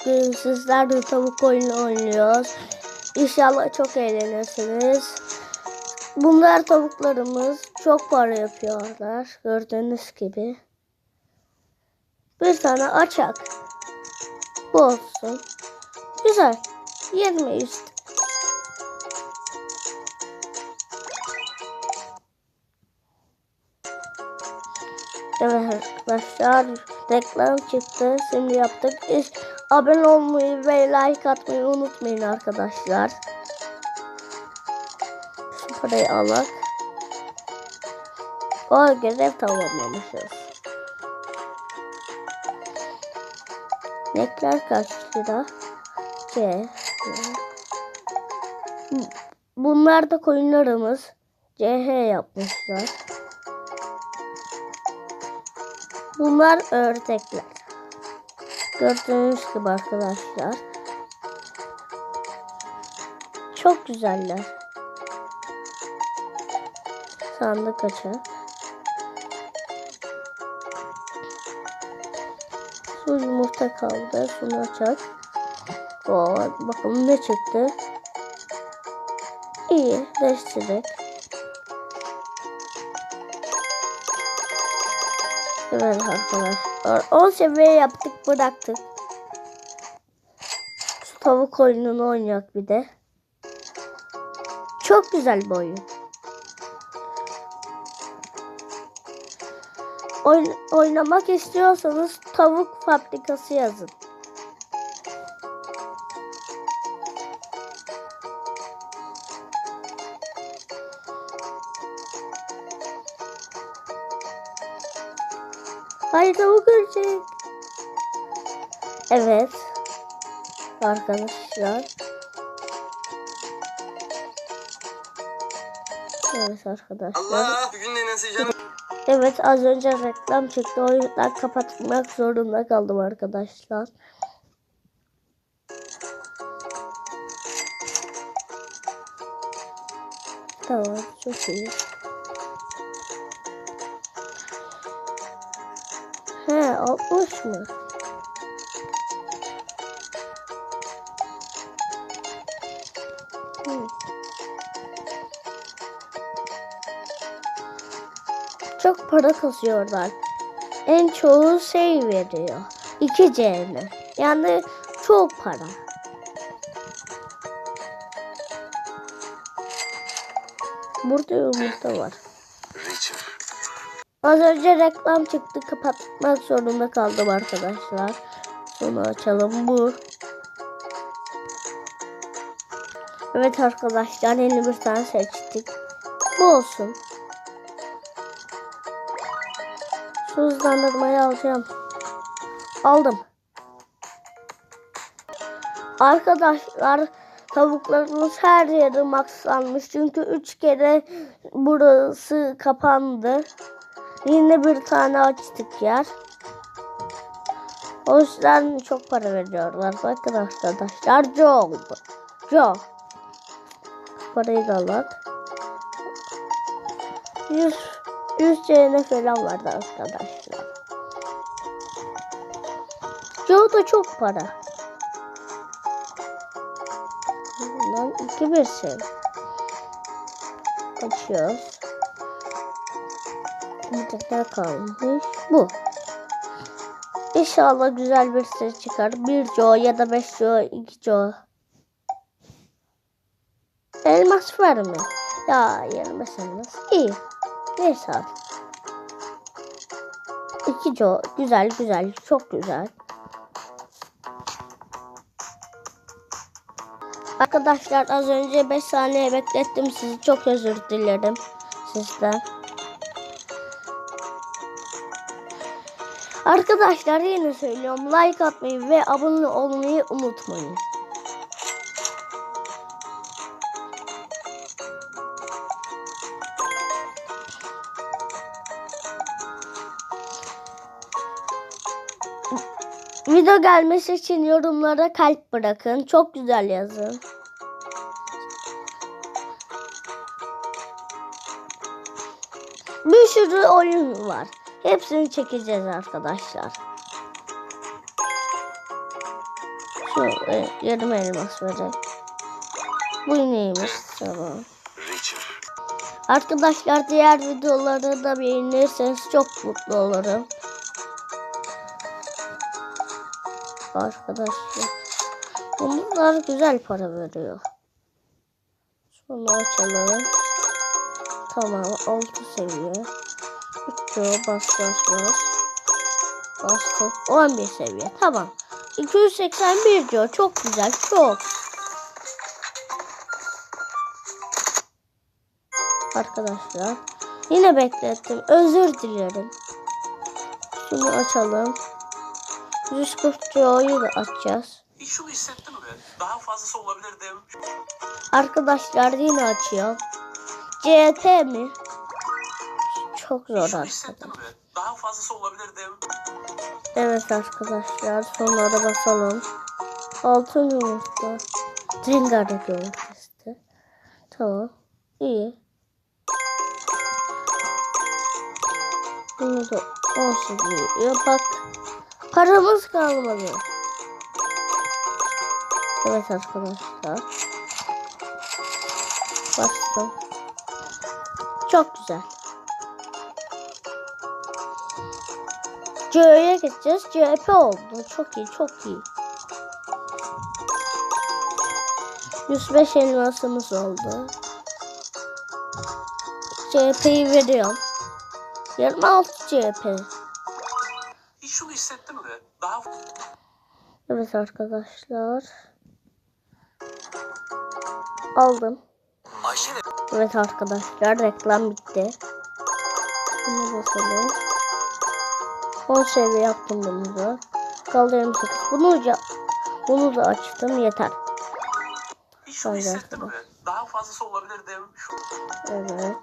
Bugün sizlerle tavuk oyunu oynuyoruz. İnşallah çok eğlenirsiniz. Bunlar tavuklarımız. Çok para yapıyorlar. Gördüğünüz gibi. Bir tane açak. Bu olsun. Güzel. 20 üst. Evet arkadaşlar reklam çıktı. Şimdi yaptık. İş, abone olmayı ve like atmayı unutmayın arkadaşlar. Şu parayı alak. O görev tamamlamışız. Nekler kaç lira? C. Bunlar da koyunlarımız. CH yapmışlar. Bunlar ördekler. Gördüğünüz gibi arkadaşlar. Çok güzeller. Sandık açar. Su yumurta kaldı. Şunu açak. Oo, bakalım ne çıktı. İyi. Değiştirdik. Evet arkadaşlar. 10 seviye yaptık bıraktık. Şu tavuk oyununu oynayak bir de. Çok güzel bir oyun. Oyn oynamak istiyorsanız tavuk fabrikası yazın. Hayır tavuk ölecek. Evet. Arkadaşlar. Evet arkadaşlar. Allah bugün de nasıl canım? Evet az önce reklam çıktı. O yüzden kapatmak zorunda kaldım arkadaşlar. Tamam çok iyi. 60 mı? Çok para kasıyorlar. En çoğu şey veriyor. 2 CM. Yani çok para. Burada yumurta var. Az önce reklam çıktı. Kapatmak zorunda kaldım arkadaşlar. Sonra açalım bu. Evet arkadaşlar yeni bir tane seçtik. Bu olsun. Şu hızlandırmayı alacağım. Aldım. Arkadaşlar tavuklarımız her yeri maxlanmış. Çünkü 3 kere burası kapandı. Yine bir tane açtık yer. O yüzden çok para veriyorlar. Bakın arkadaşlar. Oldu. Joe. Parayı da alak. 100 100 CN falan vardı arkadaşlar. Joe da çok para. Bundan iki bir şey. Açıyoruz. Bir kalmış. Bu. İnşallah güzel bir ses çıkar. Bir Joe ya da beş Joe, iki Joe. Elmas var mı? Ya elmas elmas. İyi. Neyse abi. İki Joe. Güzel güzel. Çok güzel. Arkadaşlar az önce 5 saniye beklettim sizi. Çok özür dilerim sizden. Arkadaşlar yine söylüyorum. Like atmayı ve abone olmayı unutmayın. Video gelmesi için yorumlara kalp bırakın. Çok güzel yazın. Bir sürü oyun var. Hepsini çekeceğiz arkadaşlar. Şu e, yarım elmas vereyim. Bu neymiş? Tamam. Arkadaşlar diğer videoları da beğenirseniz çok mutlu olurum. Arkadaşlar. Bunlar güzel para veriyor. Şunu açalım. Tamam 6 seviye. 3 bas bas bas. Bastık. 11 seviye. Tamam. 281 diyor. Çok güzel. Çok. Arkadaşlar. Yine beklettim. Özür dilerim. Şunu açalım. 140 CO'yu da açacağız. Hiç şunu hissettin mi? Daha fazlası olabilirdim. Arkadaşlar yine açıyor. CT mi? Çok zor mi? Daha fazlası olabilirdim. Evet arkadaşlar sonlara basalım. Altın yumurta. Rengarenk yumurta işte. Tamam. İyi. Bunu da 18 ya bak. Paramız kalmadı. Evet arkadaşlar. Bastım. Çok güzel. C'ye geçeceğiz. CHP oldu. Çok iyi, çok iyi. 105 elmasımız oldu. CHP'yi veriyorum. 26 CHP. Hiç şunu hissettin mi? Daha Evet arkadaşlar. Aldım. Ayşe Evet arkadaşlar reklam bitti. Bunu basalım. 10 seviye yaptım bunu da. Kaldı 28. Bunu da, bunu da açtım yeter. şunu Haydi hissettin mi? Daha fazlası olabilirdim. Şu Evet.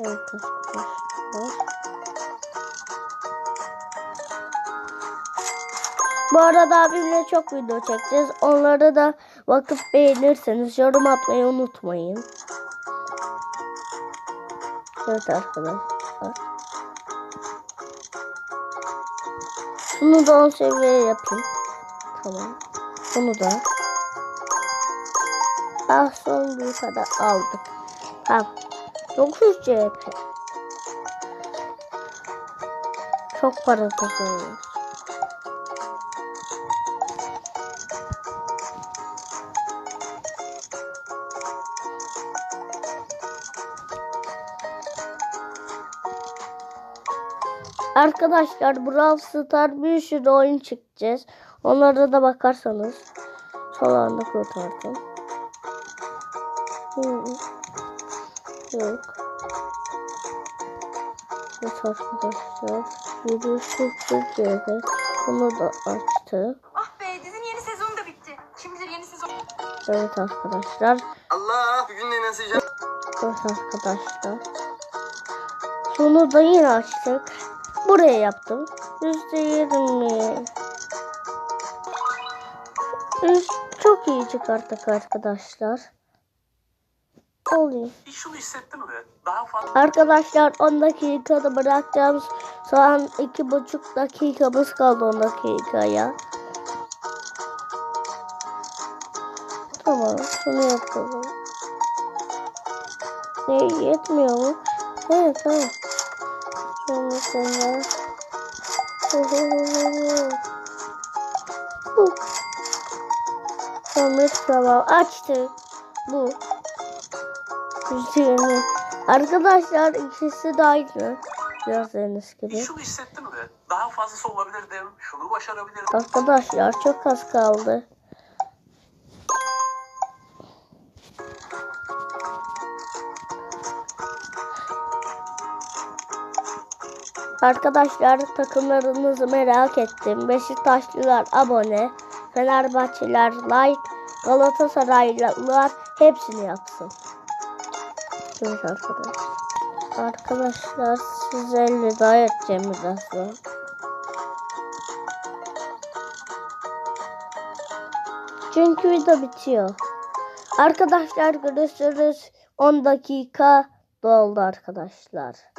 Evet arkadaşlar. Bu arada abimle çok video çekeceğiz. Onları da vakıf beğenirseniz yorum atmayı unutmayın. Evet arkadaşlar. Bunu da 10 seviye yapayım. Tamam. Bunu da. Ah son bir kadar aldık. Tamam. 900 CHP. Çok para kazanıyoruz. Arkadaşlar Brawl Star bir sürü oyun çıkacağız. Onlara da bakarsanız. Son anda kurtardım. Hı. Yok. Evet arkadaşlar. 741 GB. Bunu da açtık. Ah be dizinin yeni sezonu da bitti. Kim bilir yeni sezon... Evet arkadaşlar. Allah bugün ne nasıl? Evet arkadaşlar. Bunu da yine açtık. Buraya yaptım. Yüzde yirmi. Çok iyi çıkarttık arkadaşlar. Oluyor. hiç şunu hissettin mi? Daha fazla Arkadaşlar 10 dakikada bırakacağım. Şu an 2,5 dakikamız kaldı 10 dakikaya. Tamam şunu yapalım. Ne yetmiyor mu? Evet tamam. Şunu sonra. Bu. Tamam tamam açtık. Bu. 120. Arkadaşlar ikisi de aynı. Gördüğünüz gibi. şunu hissettin mi? Daha fazlası olabilirdim. Şunu başarabilirdim. Arkadaşlar çok az kaldı. Arkadaşlar takımlarınızı merak ettim. Beşiktaşlılar abone, Fenerbahçeliler like, Galatasaraylılar hepsini yapsın. Evet arkadaşlar. Arkadaşlar size 50 daha edeceğim birazdan. Çünkü video bitiyor. Arkadaşlar görüşürüz. 10 dakika oldu arkadaşlar.